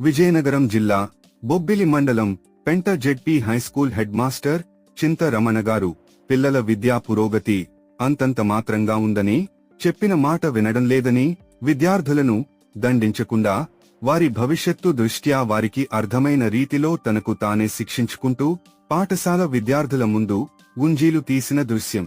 విజయనగరం జిల్లా బొబ్బిలి మండలం పెంట జెడ్పీ హైస్కూల్ హెడ్ మాస్టర్ చింత రమణ గారు పిల్లల విద్యా పురోగతి అంతంత మాత్రంగా ఉందని చెప్పిన మాట వినడం లేదని విద్యార్థులను దండించకుండా వారి భవిష్యత్తు దృష్ట్యా వారికి అర్థమైన రీతిలో తనకు తానే శిక్షించుకుంటూ పాఠశాల విద్యార్థుల ముందు గుంజీలు తీసిన దృశ్యం.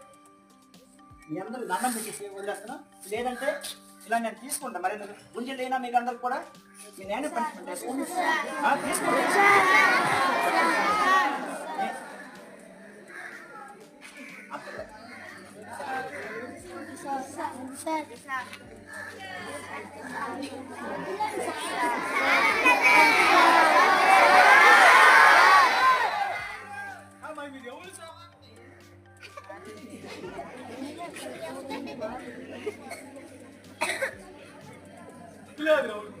మీ అందరూ దండం పెట్టేసి వదిలేస్తున్నా లేదంటే ఇలా నేను తీసుకుంటా మరి గుంజలు లేనా మీకు అందరికి కూడా? మీ నేను పనిష్మెంట్ వేసుకోండి Claro.